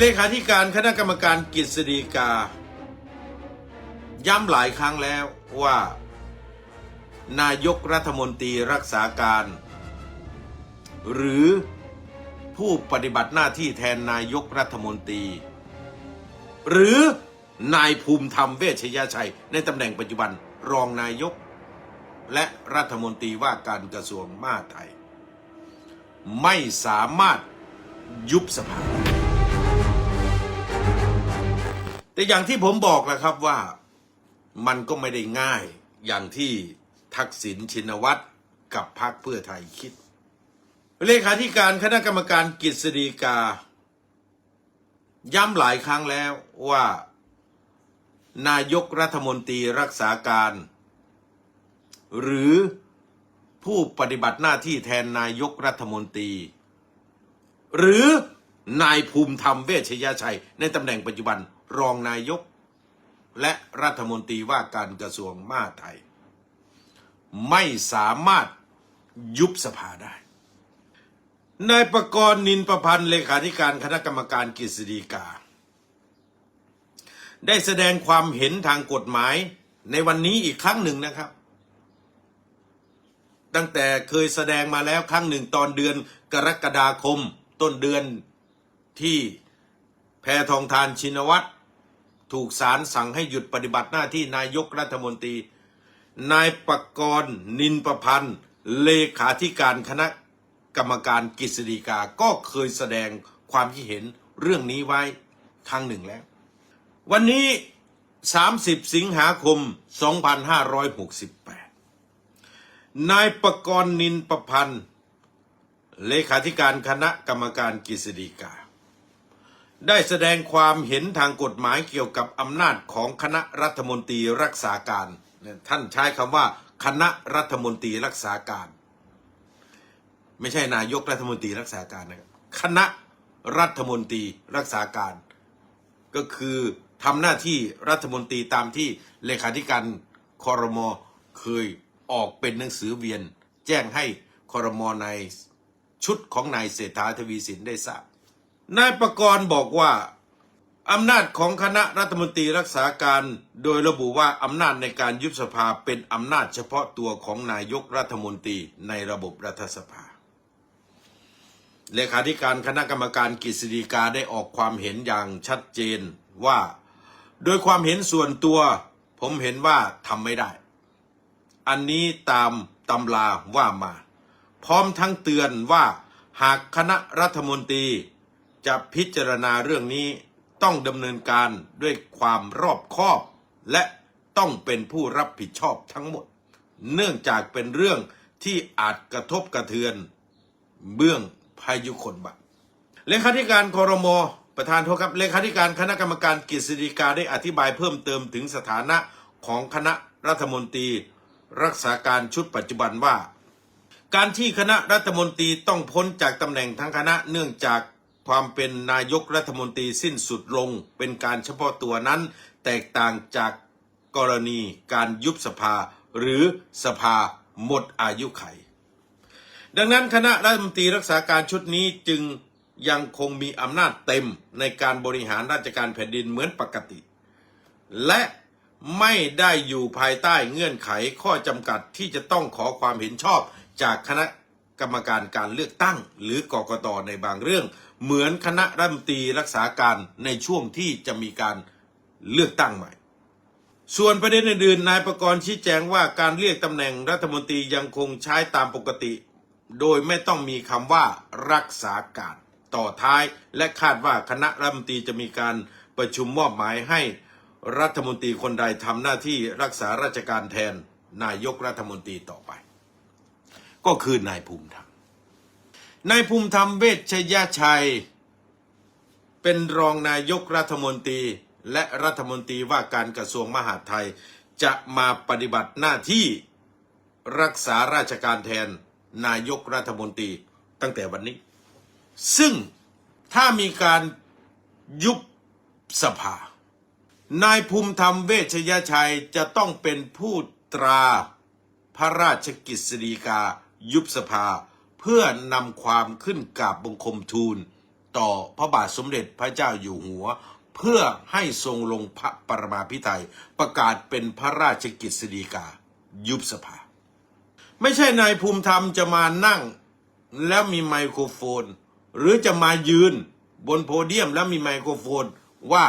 เลขาธิการคณะกรรมการกฤษฎีกา ย้ำหลายครั้งแล้วว่า นายกรัฐมนตรีรักษาการ หรือผู้ปฏิบัติหน้าที่แทนนายกรัฐมนตรี หรือนายภูมิธรรมเวชยชัย ในตำแหน่งปัจจุบันรองนายก และรัฐมนตรีว่าการกระทรวงมหาดไทย ไม่สามารถยุบสภา แต่อย่างที่ผมบอกนะครับว่ามันก็ไม่ได้ง่ายอย่างที่ทักษิณชินวัตรกับพรรคเพื่อไทยคิด เลขาธิการคณะกรรมการกฤษฎีกา ย้ำหลายครั้งแล้วว่า นายกรัฐมนตรีรักษาการ หรือผู้ปฏิบัติหน้าที่แทนนายกรัฐมนตรี หรือนายภูมิธรรมเวชยชัย ในตำแหน่งปัจจุบัน รองนายก และรัฐมนตรีว่าการกระทรวงมหาดไทย ไม่สามารถยุบสภาได้ นายประกรณ์นินประพันธ์เลขาธิการคณะกรรมการกฤษฎีกา ได้แสดงความเห็นทางกฎหมายในวันนี้อีกครั้งหนึ่งนะครับ ตั้งแต่เคยแสดงมาแล้วครั้งหนึ่งตอนเดือนกรกฎาคม ต้นเดือนที่แพทองทานชินวัตร ถูกศาลสั่งให้หยุดปฏิบัติหน้าที่นายกรัฐมนตรี นายประกรณ์นินประพันธ์ เลขาธิการคณะกรรมการกฤษฎีกาก็เคยแสดงความคิดเห็นเรื่องนี้ไว้ครั้งหนึ่งแล้ว วันนี้ 30 สิงหาคม 2568 นายประกรณ์นินประพันธ์ เลขาธิการคณะกรรมการกฤษฎีกา ได้แสดงความเห็นทางกฎหมายเกี่ยวกับอำนาจของคณะรัฐมนตรีรักษาการ ท่านใช้คำว่า คณะรัฐมนตรีรักษาการ ไม่ใช่นายกรัฐมนตรีรักษาการนะครับคณะรัฐมนตรีรักษาการ ก็คือทำหน้าที่รัฐมนตรีตามที่เลขาธิการคอรมอเคยออกเป็นหนังสือเวียน แจ้งให้คอรมอในชุดของนายเศรษฐาทวีสินได้ทราบ นายประกรณ์บอกว่า อำนาจของคณะรัฐมนตรีรักษาการ โดยระบุว่าอำนาจในการยุบสภาเป็นอำนาจเฉพาะตัวของนายกรัฐมนตรีในระบบรัฐสภา เลขาธิการคณะกรรมการกฤษฎีกาได้ออกความเห็นอย่างชัดเจนว่า โดยความเห็นส่วนตัว ผมเห็นว่าทำไม่ได้ อันนี้ตามตำราว่ามา พร้อมทั้งเตือนว่าหากคณะรัฐมนตรี จะพิจารณาเรื่องนี้ต้องดำเนินการด้วยความรอบคอบ และต้องเป็นผู้รับผิดชอบทั้งหมด เนื่องจากเป็นเรื่องที่อาจกระทบกระเทือน เบื้องพายุคนบาเลขาธิการคอรมอประธานโทษครับเลขาธิการคณะกรรมการกฤษฎีกาได้อธิบายเพิ่มเติมถึงสถานะของคณะรัฐมนตรี รักษาการชุดปัจจุบันว่า การที่คณะรัฐมนตรีต้องพ้นจากตำแหน่งทั้งคณะเนื่องจาก ความเป็นนายกรัฐมนตรีสิ้นสุดลงเป็นการเฉพาะตัวนั้น แตกต่างจากกรณีการยุบสภาหรือสภาหมดอายุไข ดังนั้นคณะรัฐมนตรีรักษาการชุดนี้จึงยังคงมีอำนาจเต็มในการบริหารราชการแผ่นดินเหมือนปกติ และไม่ได้อยู่ภายใต้เงื่อนไขข้อจำกัดที่จะต้องขอความเห็นชอบจากคณะ กรรมการการเลือกตั้ง หรือกกตในบางเรื่อง เหมือนคณะรัฐมนตรีรักษาการในช่วงที่จะมีการเลือกตั้งใหม่ ส่วนประเด็นอื่นๆนายประกรณ์ชี้แจงว่าการเรียกตำแหน่งรัฐมนตรียังคงใช้ตามปกติ โดยไม่ต้องมีคำว่ารักษาการต่อท้ายและคาดว่าคณะรัฐมนตรีจะมีการประชุมมอบหมายให้รัฐมนตรีคนใดทำหน้าที่รักษาราชการแทนนายกรัฐมนตรีต่อไป ก็คือนายภูมิธรรม นายภูมิธรรมเวชยชัย เป็นรองนายกรัฐมนตรีและรัฐมนตรีว่าการกระทรวงมหาดไทยจะมาปฏิบัติหน้าที่รักษาราชการแทนนายกรัฐมนตรีตั้งแต่วันนี้ ซึ่งถ้ามีการยุบสภา นายภูมิธรรมเวชยชัยจะต้องเป็นผู้ตราพระราชกิจสฎีกา ยุบสภา เพื่อนำความขึ้นกราบบังคมทูล ต่อพระบาทสมเด็จพระเจ้าอยู่หัว เพื่อให้ทรงลงพระปรมาภิไธยประกาศเป็นพระราชกิจสฎีกา ยุบสภา ไม่ใช่นายภูมิธรรมจะมานั่ง แล้วมีไมโครโฟน หรือจะมายืนบนโพเดียมแล้วมีไมโครโฟนว่า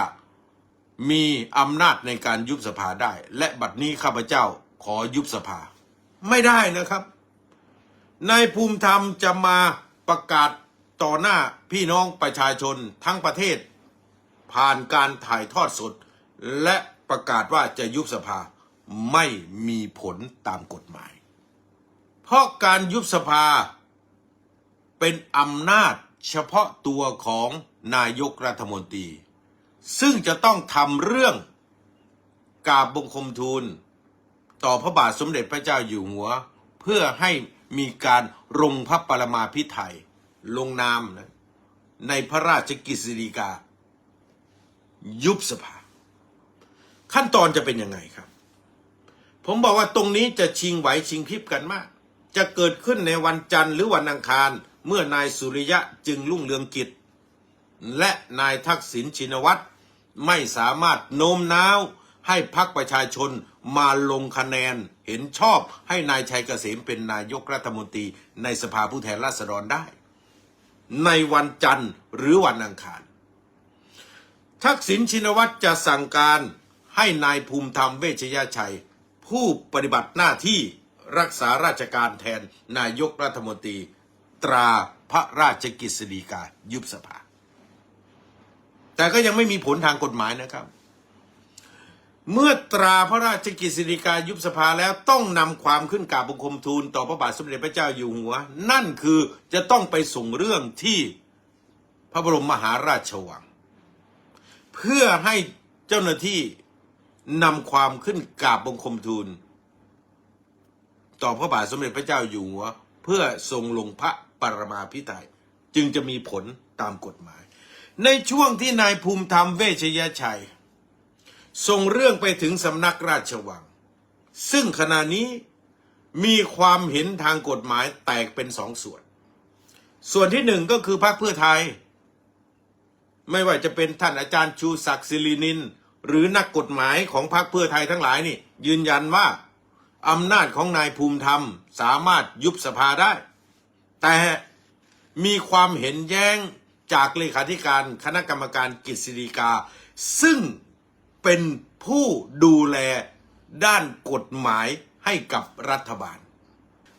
มีอำนาจในการยุบสภาได้ และบัดนี้ข้าพเจ้าขอยุบสภา ไม่ได้นะครับ นายภูมิธรรมจะมาประกาศต่อหน้าพี่น้องประชาชนทั้งประเทศ ผ่านการถ่ายทอดสด และประกาศว่าจะยุบสภาไม่มีผลตามกฎหมาย เพราะการยุบสภาเป็นอำนาจเฉพาะตัวของนายกรัฐมนตรี ซึ่งจะต้องทำเรื่องกาบบังคมทูล ต่อพระบาทสมเด็จพระเจ้าอยู่หัว เพื่อให้ มีการลงพระปรมาภิไธยลงนามนะในพระราชกิจสิริกา ยุบสภา ขั้นตอนจะเป็นยังไงครับ ผมบอกว่าตรงนี้จะชิงไหวชิงพริบกันมาก จะเกิดขึ้นในวันจันทร์หรือวันอังคาร เมื่อนายสุริยะจึงรุ่งเรืองกิจ และนายทักษิณชินวัตรไม่สามารถโน้มน้าวให้พักประชาชนมาลงคะแนน เห็นชอบให้นายชัยเกษมเป็นนายกรัฐมนตรีในสภาผู้แทนราษฎรได้ ในวันจันทร์หรือวันอังคาร ทักษิณชินวัตรจะสั่งการให้นายภูมิธรรมเวชยชัย ผู้ปฏิบัติหน้าที่รักษาราชการแทนนายกรัฐมนตรี ตราพระราชกิจสฎีกายุบสภา แต่ก็ยังไม่มีผลทางกฎหมายนะครับ เมื่อตราพระราชกิจสฎีกายุบสภาแล้วต้องนำความขึ้นกราบบังคมทูลต่อพระบาทสมเด็จพระเจ้าอยู่หัว นั่นคือจะต้องไปส่งเรื่องที่พระบรมมหาราชวัง เพื่อให้เจ้าหน้าที่นำความขึ้นกราบบังคมทูล ต่อพระบาทสมเด็จพระเจ้าอยู่หัว เพื่อทรงลงพระปรมาภิไธยจึงจะมีผลตามกฎหมาย ในช่วงที่นายภูมิธรรมเวชยชัย ส่งเรื่องไปถึงสำนักราชวัง ซึ่งขณะนี้มีความเห็นทางกฎหมายแตกเป็นสองส่วน ส่วนที่หนึ่งก็คือพรรคเพื่อไทย ไม่ว่าจะเป็นท่านอาจารย์ชูศักดิ์ศิรินิน หรือนักกฎหมายของพรรคเพื่อไทยทั้งหลายนี่ ยืนยันว่าอำนาจของนายภูมิธรรมสามารถยุบสภาได้ แต่มีความเห็นแย้งจากเลขาธิการคณะกรรมการกฤษฎีกา ซึ่ง เป็นผู้ดูแลด้านกฎหมายให้กับรัฐบาล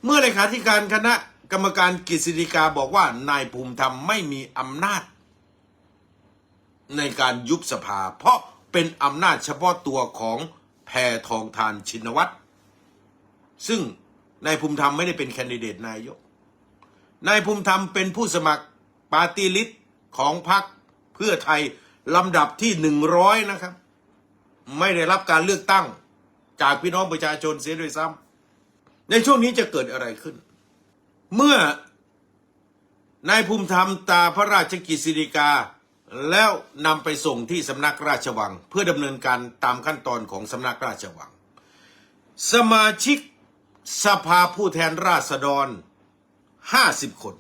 เมื่อเลขาธิการคณะกรรมการกฤษฎีกาบอกว่านายภูมิธรรมไม่มีอำนาจ ในการยุบสภา เพราะเป็นอำนาจเฉพาะตัวของแพทองทานชินวัตรซึ่งนายภูมิธรรมไม่ได้เป็นแคนดิเดตนายก นายภูมิธรรมเป็นผู้สมัครปาร์ตี้ลิสต์ของพรรคเพื่อไทยลำดับที่หนึ่งร้อยนะครับ ไม่ได้รับการเลือกตั้ง จากพี่น้องประชาชนเสียด้วยซ้ำในช่วงนี้จะเกิดอะไรขึ้น เมื่อนายภูมิธรรมตาพระราชกิจสิริกา แล้วนำไปส่งที่สำนักราชวัง เพื่อดำเนินการตามขั้นตอนของสำนักราชวัง สมาชิกสภาผู้แทนราษฎร 50 คน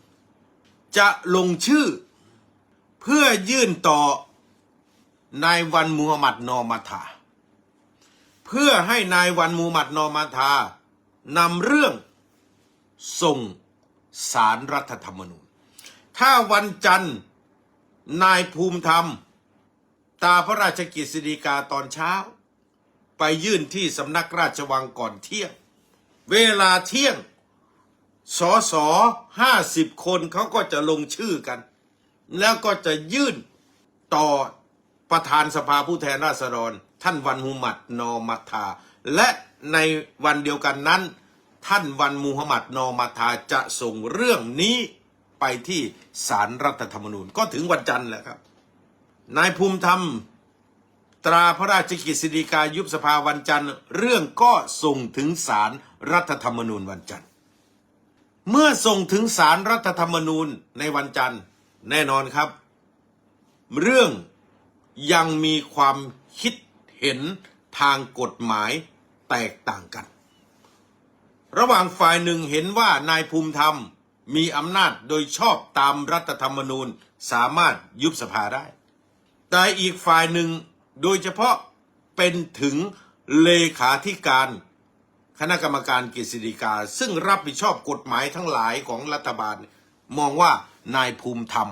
จะลงชื่อเพื่อยื่นต่อนายวันมูฮัมหมัดนอมาธา เพื่อให้นายวันมูมัดนอมาธานำเรื่องส่งสารรัฐธรรมนูญ ถ้าวันจันทร์นายภูมิธรรม ตาพระราชกิจสฎีกาตอนเช้า ไปยื่นที่สำนักราชวังก่อนเที่ยง เวลาเที่ยงสอสอห้าสิบคนเขาก็จะลงชื่อกัน แล้วก็จะยื่นต่อประธานสภาผู้แทนราษฎร ท่านวันมุฮัมหมัดนอมัทา และในวันเดียวกันนั้น ท่านวันมูฮัมหมัดนอมัทาจะส่งเรื่องนี้ไปที่ศาลรัฐธรรมนูญก็ถึงวันจันทร์แหละครับนายภูมิธรรม ตราพระราชกิจสิริกายุบสภาวันจันทร์เรื่องก็ส่งถึงศาลรัฐธรรมนูญวันจันทร์ เมื่อส่งถึงศาลรัฐธรรมนูญในวันจันทร์แน่นอนครับ เรื่องยังมีความคิด เห็นทางกฎหมายแตกต่างกัน ระหว่างฝ่ายหนึ่งเห็นว่านายภูมิธรรมมีอำนาจโดยชอบตามรัฐธรรมนูญสามารถยุบสภาได้ แต่อีกฝ่ายหนึ่งโดยเฉพาะเป็นถึงเลขาธิการคณะกรรมการกฤษฎีกา ซึ่งรับผิดชอบกฎหมายทั้งหลายของรัฐบาล มองว่านายภูมิธรรม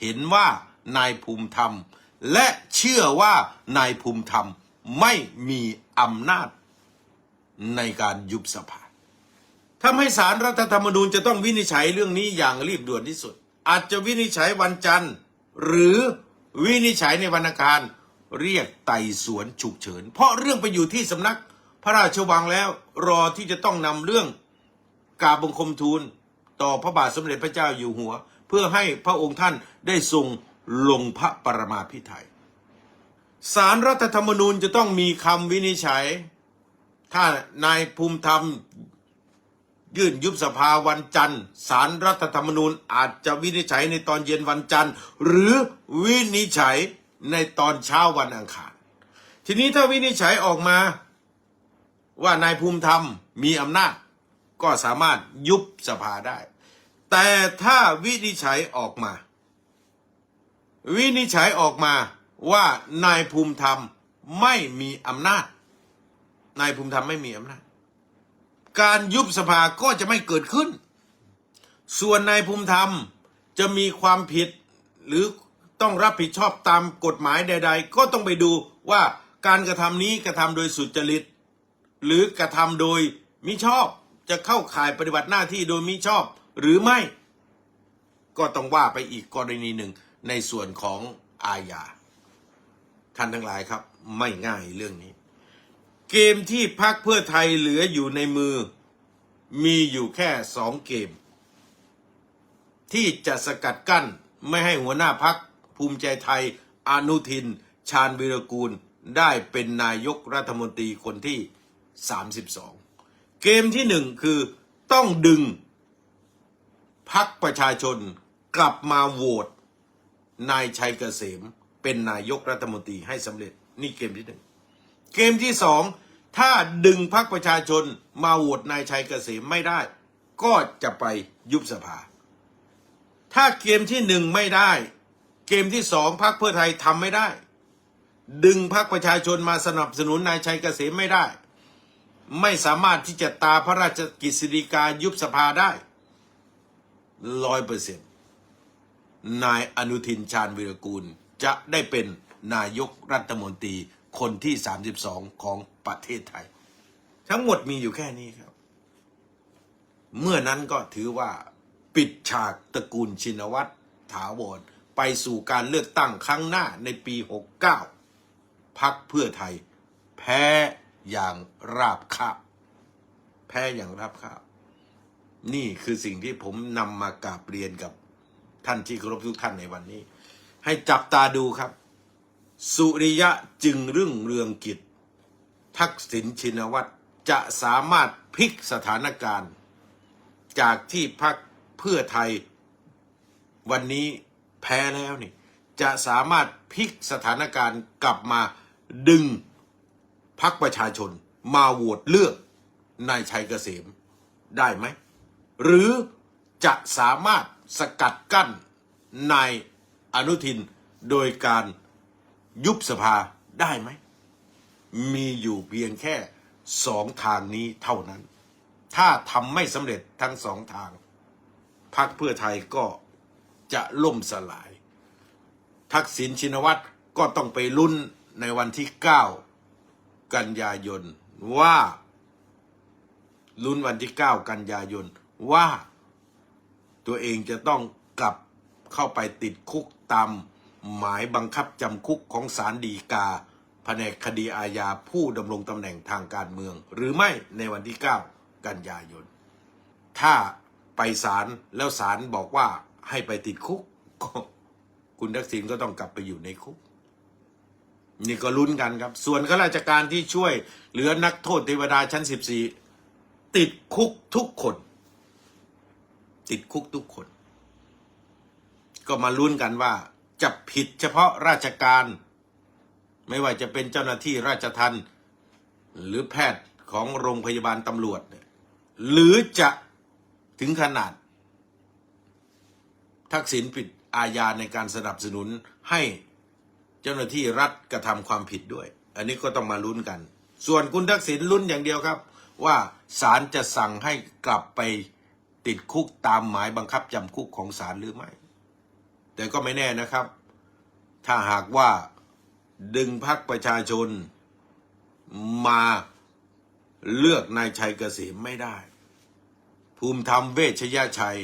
เห็นว่านายภูมิธรรม และเชื่อว่านายภูมิธรรมไม่มีอำนาจในการยุบสภาทำให้สารรัฐธรรมนูญจะต้องวินิจฉัยเรื่องนี้อย่างรีบด่วนที่สุด อาจจะวินิจฉัยวันจันทร์ หรือวินิจฉัยในวันอังคารเรียกไต่สวนฉุกเฉิน เพราะเรื่องไปอยู่ที่สำนักพระราชวังแล้วรอที่จะต้องนำเรื่องกาบบงคมทูล ต่อพระบาทสมเด็จพระเจ้าอยู่หัว เพื่อให้พระองค์ท่านได้ทรง ลงพระปรมาภิไธยสารรัฐธรรมนูญจะต้องมีคำวินิจฉัย ถ้านายภูมิธรรมยื่นยุบสภาวันจันทร์สารรัฐธรรมนูญอาจจะวินิจฉัยในตอนเย็นวันจันทร์ หรือวินิจฉัยในตอนเช้าวันอังคาร ทีนี้ถ้าวินิจฉัยออกมาว่านายภูมิธรรมมีอำนาจ ก็สามารถยุบสภาได้ แต่ถ้าวินิจฉัยออกมา วินิจฉัยออกมาว่านายภูมิธรรมไม่มีอำนาจ นายภูมิธรรมไม่มีอำนาจ การยุบสภาก็จะไม่เกิดขึ้น ส่วนนายภูมิธรรมจะมีความผิดหรือต้องรับผิดชอบตามกฎหมายใด ๆ ก็ต้องไปดูว่าการกระทำนี้กระทำโดยสุจริต หรือกระทำโดยมิชอบจะเข้าข่ายปฏิบัติหน้าที่โดยมิชอบหรือไม่ ก็ต้องว่าไปอีกกรณีหนึ่ง ในส่วนของอาญาท่านทั้งหลายครับ ไม่ง่ายเรื่องนี้ เกมที่พักเพื่อไทยเหลืออยู่ในมือ มีอยู่แค่สองเกม ที่จะสกัดกั้นไม่ให้หัวหน้าพักภูมิใจไทยอนุทิน ชาญวิรกูลได้เป็นนายกรัฐมนตรีคนที่ 32 เกมที่หนึ่งคือต้องดึงพักประชาชนกลับมาโหวต นายชัยเกษมเป็นนายกรัฐมนตรีให้สำเร็จนี่เกมที่หนึ่งเกมที่สองถ้าดึงพักประชาชนมาโหวตนายชัยเกษมไม่ได้ ก็จะไปยุบสภา ถ้าเกมที่หนึ่งไม่ได้ เกมที่สองพักเพื่อไทยทำไม่ได้ ดึงพักประชาชนมาสนับสนุนนายชัยเกษมไม่ได้ ไม่สามารถที่จะตาพระราชกิจสิริกายุบสภาได้ร้อยเปอร์เซ็นต์ นายอนุทินชาญวิรกูล จะได้เป็นนายกรัฐมนตรีคนที่ 32 ของประเทศไทย ทั้งหมดมีอยู่แค่นี้ครับ เมื่อนั้นก็ถือว่าปิดฉากตระกูลชินวัตรถาวรไปสู่การเลือกตั้งครั้งหน้าในปี 69 พักเพื่อไทย แพ้อย่างราบคาบ แพ้อย่างราบคาบ นี่คือสิ่งที่ผมนำมากราบเรียนกับ ท่านที่เคารพทุกท่านในวันนี้ ให้จับตาดูครับ สุริยะจึงรุ่งเรืองกิจ ทักษิณชินวัตรจะสามารถพลิกสถานการณ์ จากที่พักเพื่อไทยวันนี้แพ้แล้วนี่ จะสามารถพลิกสถานการณ์กลับมาดึงพักประชาชนมาโหวตเลือกนายชัยเกษมได้ไหม หรือ จะสามารถสกัดกั้นนายอนุทินโดยการยุบสภาได้ไหม มีอยู่เพียงแค่สองทางนี้เท่านั้น ถ้าทำไม่สำเร็จทั้งสองทางพรรคเพื่อไทยก็จะล่มสลาย ทักษิณชินวัตรก็ต้องไปลุ้นในวันที่ 9 กันยายนว่าลุ้นวันที่ 9 กันยายนว่า ตัวเองจะต้องกลับเข้าไปติดคุกตามหมายบังคับจำคุกของศาลฎีกาแผนกคดีอาญาผู้ดำรงตำแหน่งทางการเมือง หรือไม่ในวันที่ 9 กันยายน ถ้าไปศาลแล้วศาลบอกว่าให้ไปติดคุก คุณทักษิณก็ต้องกลับไปอยู่ในคุก นี่ก็ลุ้นกันครับ ส่วนข้าราชการที่ช่วยเหลือนักโทษเทวดาชั้น 14 ติดคุกทุกคน ติดคุกทุกคน ก็มาลุ้นกันว่า จะผิดเฉพาะราชการ ไม่ว่าจะเป็นเจ้าหน้าที่ราชทัณฑ์หรือแพทย์ของโรงพยาบาลตำรวจ หรือจะถึงขนาด ทักษิณผิดอาญาในการสนับสนุนให้เจ้าหน้าที่รัฐกระทำความผิดด้วย อันนี้ก็ต้องมาลุ้นกัน ส่วนคุณทักษิณลุ้นอย่างเดียวครับ ว่าศาลจะสั่งให้กลับไป ติดคุกตามหมายบังคับจำคุกของศาลหรือไม่ แต่ก็ไม่แน่นะครับ ถ้าหากว่าดึงพักประชาชนมาเลือกนายชัยเกษมไม่ได้ ภูมิธรรมเวชยชัย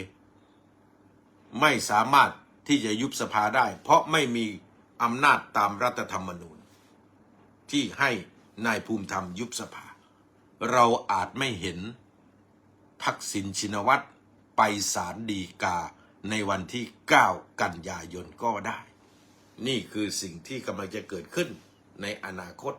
ไม่สามารถที่จะยุบสภาได้ เพราะไม่มีอำนาจตามรัฐธรรมนูญ ที่ให้นายภูมิธรรมยุบสภา เราอาจไม่เห็นทักษิณชินวัตร ไปศาลดีกาในวันที่ 9 กันยายนก็ได้ นี่คือสิ่งที่กำลังจะเกิดขึ้นในอนาคต